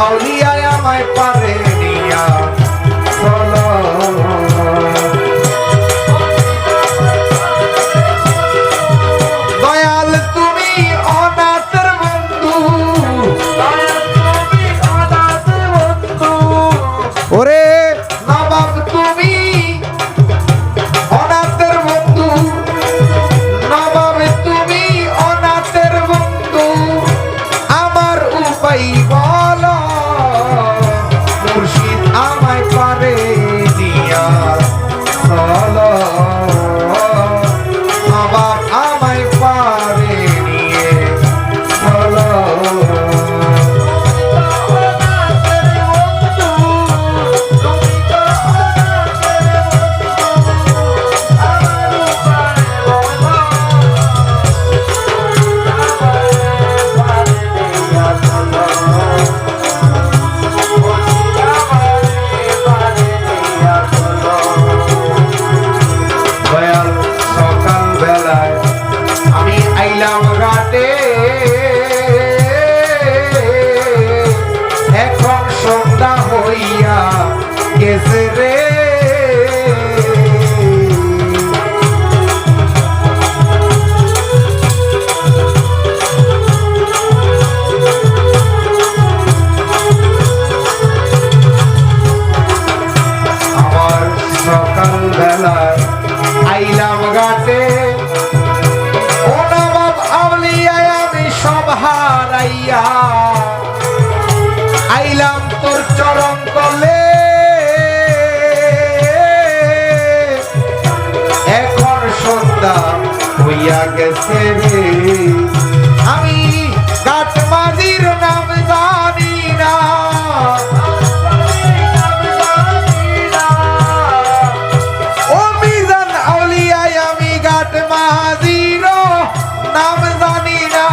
আউলিয়ায় আমায় পারে নিয়া। চলো। সন্ধ্যা হইয়া গেছে রে। আমি কাটমাজির নাম জানি না। ও মিজান আউলিয়ায় আমি গাট মাহাজির নাম জানি না।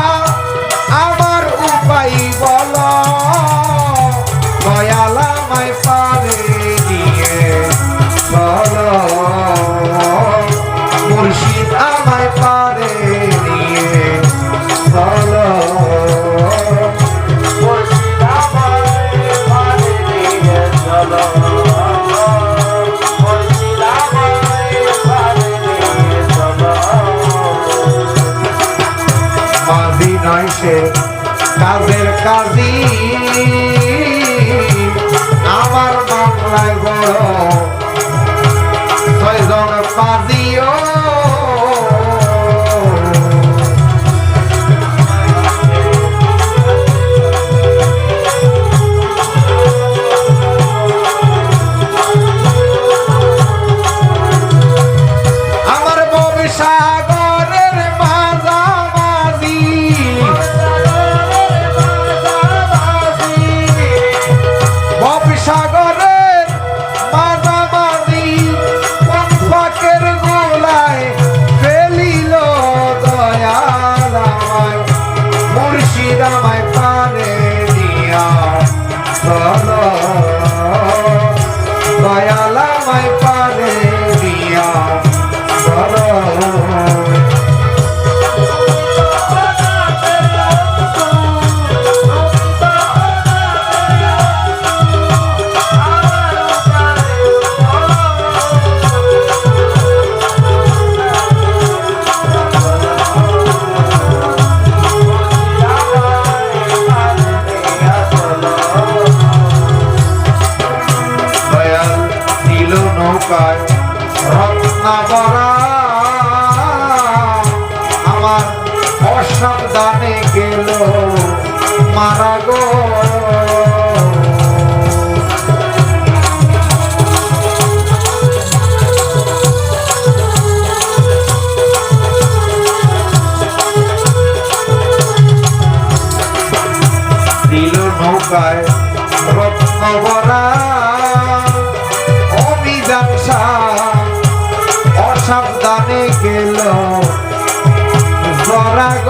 আমার মুর্শিদ আমায় প্রাণে দিয়া নৌকায় রত্নাবরা আমার অসাবধানে গেল। মারা গো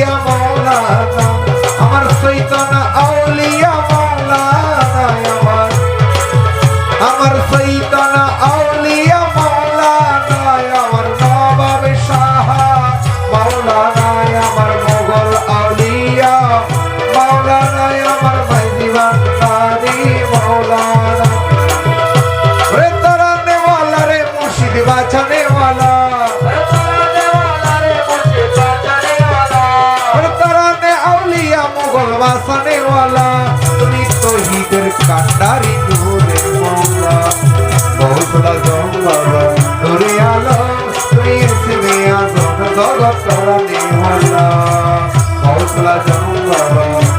দিয়া মৌলা বাসানে ওয়ালা তুমি শহীদের কান্ডারি নূরে মৌলা। বহুতলা জঙ্গলা নূরে আলো, তুমি এসবে আজম জগৎ করা নেওয়ালা। বহুতলা ওরে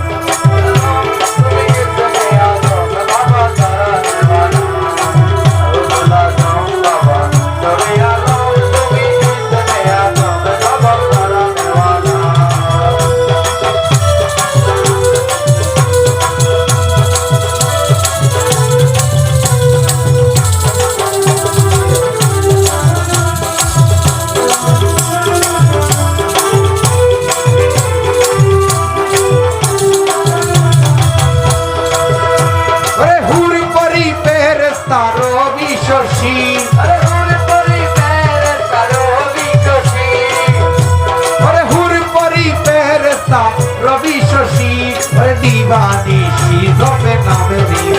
জপে নামে